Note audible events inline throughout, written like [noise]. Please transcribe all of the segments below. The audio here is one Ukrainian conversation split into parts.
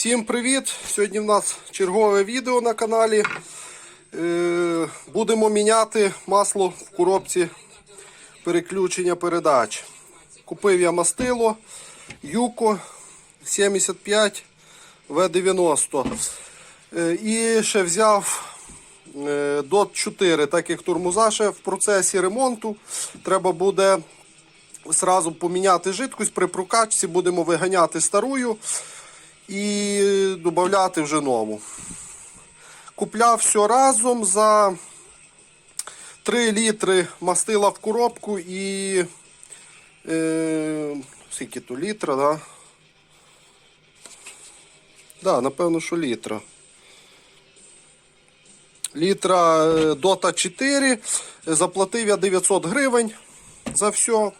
Всім привіт! Сьогодні в нас чергове відео на каналі. Е, Будемо міняти масло в коробці переключення передач. Купив я мастило Юко 75 В90. Е, І ще взяв е, DOT 4, так як тормоза ще в процесі ремонту. Треба буде зразу поміняти жидкость. При прокачці будемо виганяти старую і додати вже нову. Купляв все разом за 3 літри мастила в коробку і е, скільки то літра, да? Да, напевно, що літра. Літра е, Дота 4. Заплатив я 900 гривень за все.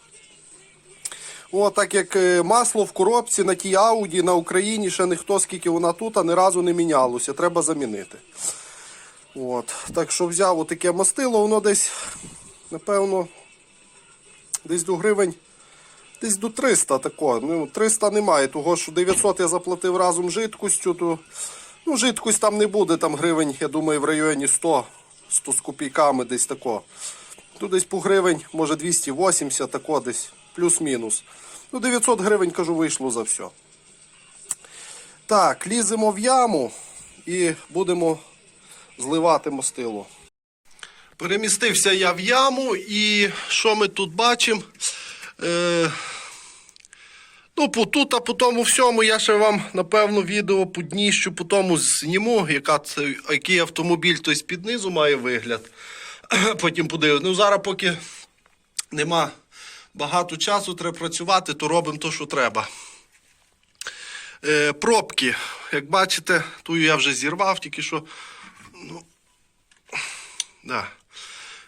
О, так як е, масло в коробці на тій Ауді на Україні ще ніхто, скільки вона тут, а ні разу не мінялося. Треба замінити. От. Так що взяв отаке мастило, воно десь, напевно, десь до гривень, десь до 300 тако. Ну, 300 немає, того що 900 я заплатив разом з жидкостю, то ну, жидкость там не буде, там гривень, я думаю, в районі 100, 100 з копійками десь тако. Тут десь по гривень, може 280, тако десь, плюс-мінус. Ну, 900 гривень, кажу, вийшло за все. Так, ліземо в яму і будемо зливати мастило. Перемістився я в яму і що ми тут бачимо? Е, ну, по тут, а по тому всьому я ще вам, напевно, відео по дніщу, по тому зніму, яка це, який автомобіль тобто, під низу має вигляд. [clears throat] Потім подивимось. Ну, зараз поки нема багато часу, треба працювати, то робимо те, що треба. Е, пробки. Як бачите, ту я вже зірвав, тільки що. Ну, да.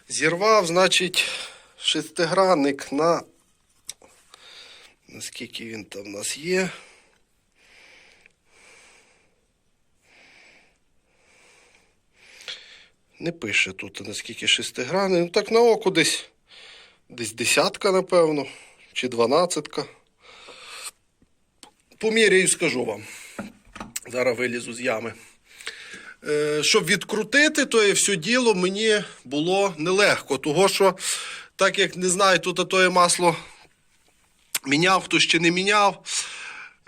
Зірвав, значить, шестигранник на. Наскільки він там в нас є. Не пише тут, наскільки шестигранник. Ну так на око десь. Десь десятка, напевно, чи дванадцятка. Поміряю, скажу вам. Зараз вилізу з ями. Е, щоб відкрутити то все діло мені було нелегко. Того що, так як не знаю, тут тоє масло міняв, хто ще не міняв.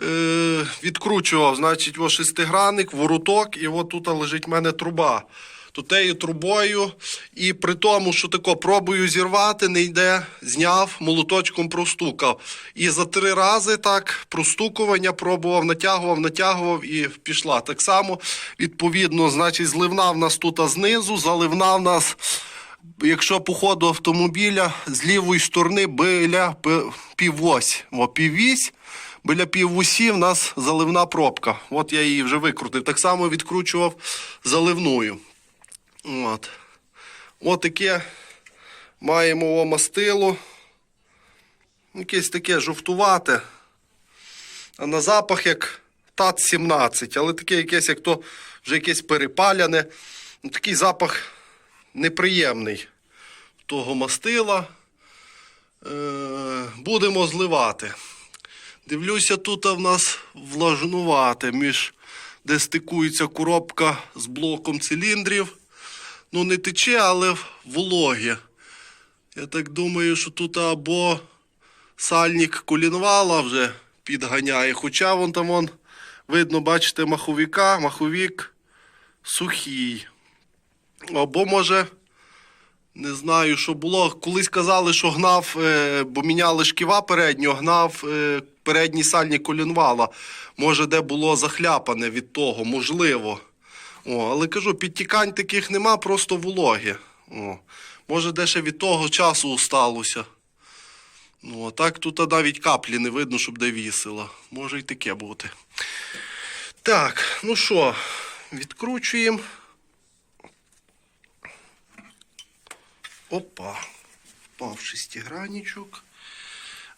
Е, відкручував, значить, о шестигранник, вороток, і от тут лежить в мене труба. То тею трубою, і при тому, що тако пробую зірвати, не йде, зняв, молоточком простукав. І за три рази так простукування пробував, натягував, натягував і пішла. Так само, відповідно, значить, зливна в нас тут знизу, заливна в нас, якщо по ходу автомобіля з лівої сторони біля півось. О, піввісь. Біля півусі в нас заливна пробка. От я її вже викрутив. Так само відкручував заливною. От. От таке маємо мастило. Якесь таке жовтувате. А на запах як ТАТ 17, але таке якесь, як то вже якесь перепаляне. Ну, такий запах неприємний того мастила. Е, будемо зливати. Дивлюся, тут в нас влажнувати, між де стикується коробка з блоком циліндрів. Ну, не тече, але вологе. Я так думаю, що тут або сальник колінвала вже підганяє. Хоча вон там вон, видно, бачите, маховіка, маховік сухий. Або може. Не знаю, що було. Колись казали, що гнав, е, бо міняли шківа переднього, гнав е, передній сальник колінвала. Може, де було захляпане від того, можливо. О, але кажу, підтікань таких нема, просто вологі. О, може, де ще від того часу усталося. Ну, а так тут навіть каплі не видно, щоб де вісила. Може і таке бути. Так, ну що, відкручуємо. Опа, впав шестигранничок.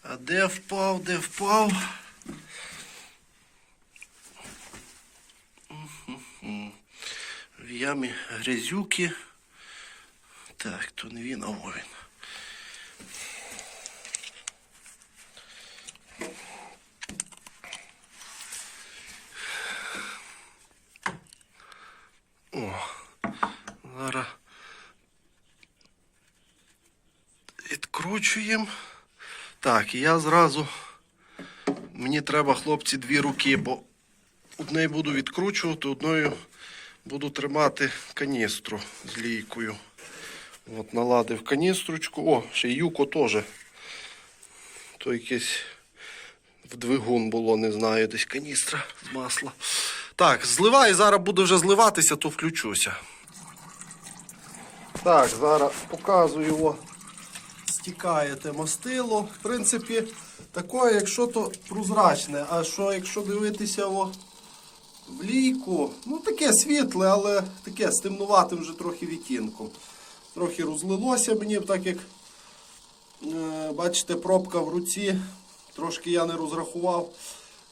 А де впав, де впав? в ямі грязюки. Так, то не він, а воїн. О, зараз відкручуємо. Так, і я зразу, мені треба, хлопці, дві руки, бо однею буду відкручувати, одною буду тримати каністру з лійкою. От, наладив каністрочку. О, ще юко теж. То якийсь в двигун було, не знаю, десь каністра з масла. Так, зливай, зараз буде вже зливатися, то включуся. Так, зараз показую. О, стікає те мастило. В принципі, таке, якщо то прозрачне, а що якщо дивитися о, в лійку, ну таке світле, але таке з темнуватим вже трохи відтінком. Трохи розлилося мені, так як е, бачите, пробка в руці. Трошки я не розрахував.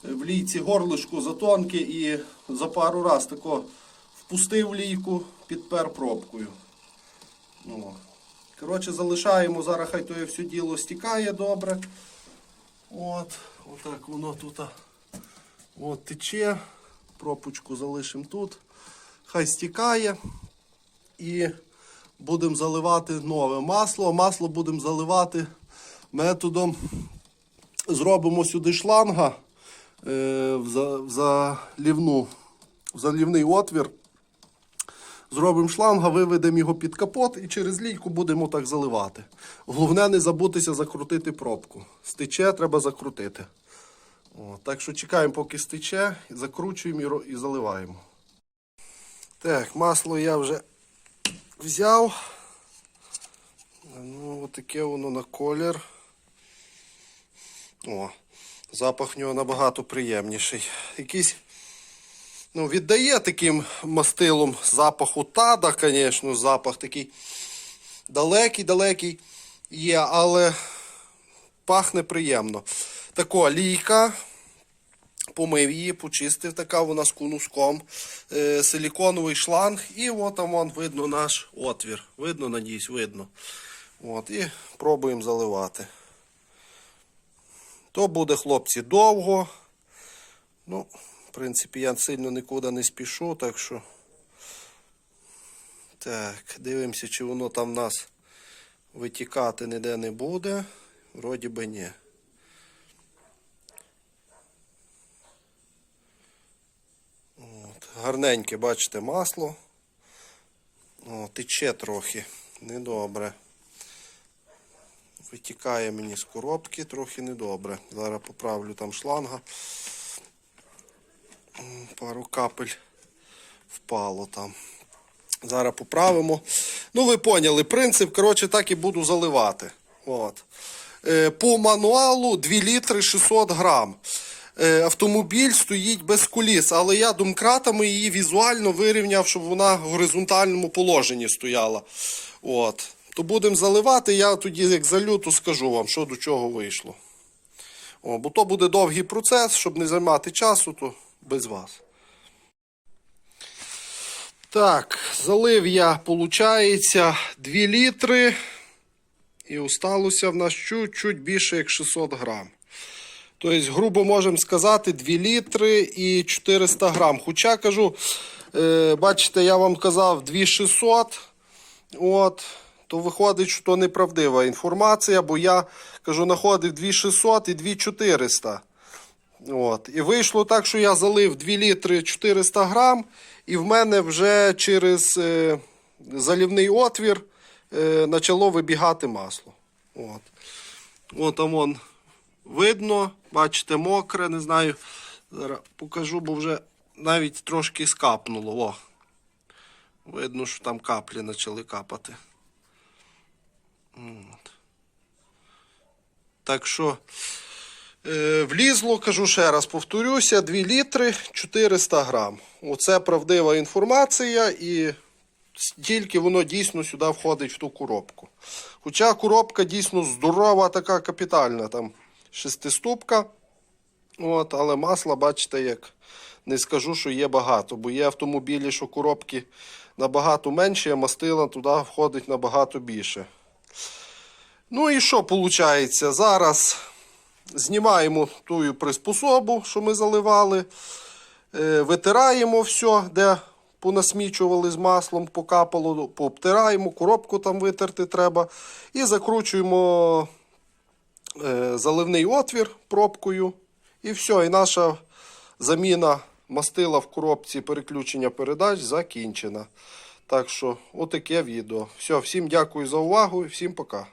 Е, В лійці горлишко затонке і за пару раз тако впустив лійку, підпер пробкою. Ну, коротше, залишаємо, зараз хай то все діло стікає добре. От, отак воно тут от тече. Пропучку залишимо тут. Хай стікає. І будемо заливати нове масло. Масло будемо заливати методом. Зробимо сюди шланга е, в, за, в, залівну, в залівний отвір. Зробимо шланга, виведемо його під капот і через лійку будемо так заливати. Головне не забутися закрутити пробку. Стече, треба закрутити. Так що чекаємо, поки стече, закручуємо і, заливаємо. Так, масло я вже взяв. Ну, таке воно на колір. О, запах в нього набагато приємніший. Якийсь Ну, віддає таким мастилом запаху тада, звісно, запах такий далекий-далекий є, але пахне приємно. Тако лійка. Помив її, почистив, така вона з кунуском, е, силіконовий шланг, і от вон видно наш отвір. Видно, надіюсь, видно. От, і пробуємо заливати. То буде, хлопці, довго. Ну, в принципі, я сильно нікуди не спішу, так що. Так, дивимося, чи воно там в нас витікати ніде не буде. Вроді би ні. Гарненьке, бачите, масло. О, тече трохи. Недобре. Витікає мені з коробки трохи недобре. Зараз поправлю там шланга. Пару капель впало там. Зараз поправимо. Ну, ви поняли принцип. Коротше, так і буду заливати. От. Е, По мануалу 2 літри 600 грам. Е, Автомобіль стоїть без куліс, але я домкратами її візуально вирівняв, щоб вона в горизонтальному положенні стояла. От. То будемо заливати, я тоді, як залю, то скажу вам, що до чого вийшло. О, бо то буде довгий процес, щоб не займати часу, то без вас. Так, залив я, виходить, 2 літри. І осталося в нас чуть-чуть більше як 600 грам. Тобто, грубо можемо сказати, 2 літри і 400 грам. Хоча кажу, е, бачите, я вам казав 2600. От, то виходить, що то неправдива інформація, бо я кажу, знаходив 2600 і 2400. От. І вийшло так, що я залив 2 літри 400 грам, і в мене вже через е, залівний отвір е, почало вибігати масло. От. От там вон видно, бачите, мокре, не знаю. Зараз покажу, бо вже навіть трошки скапнуло. О. Видно, що там каплі почали капати. От. Так що. Е, Влізло, кажу ще раз, повторюся, 2 літри 400 грам. Оце правдива інформація, і стільки воно дійсно сюди входить в ту коробку. Хоча коробка дійсно здорова, така капітальна, там шестиступка. От, але масла, бачите, як не скажу, що є багато, бо є автомобілі, що коробки набагато менші, а мастила туди входить набагато більше. Ну і що виходить? Зараз знімаємо ту приспособу, що ми заливали, е, витираємо все, де понасмічували з маслом, покапало, пообтираємо, коробку там витерти треба. І закручуємо заливний отвір пробкою. І все, і наша заміна мастила в коробці переключення передач закінчена. Так що, отаке відео. Все, всім дякую за увагу і всім пока.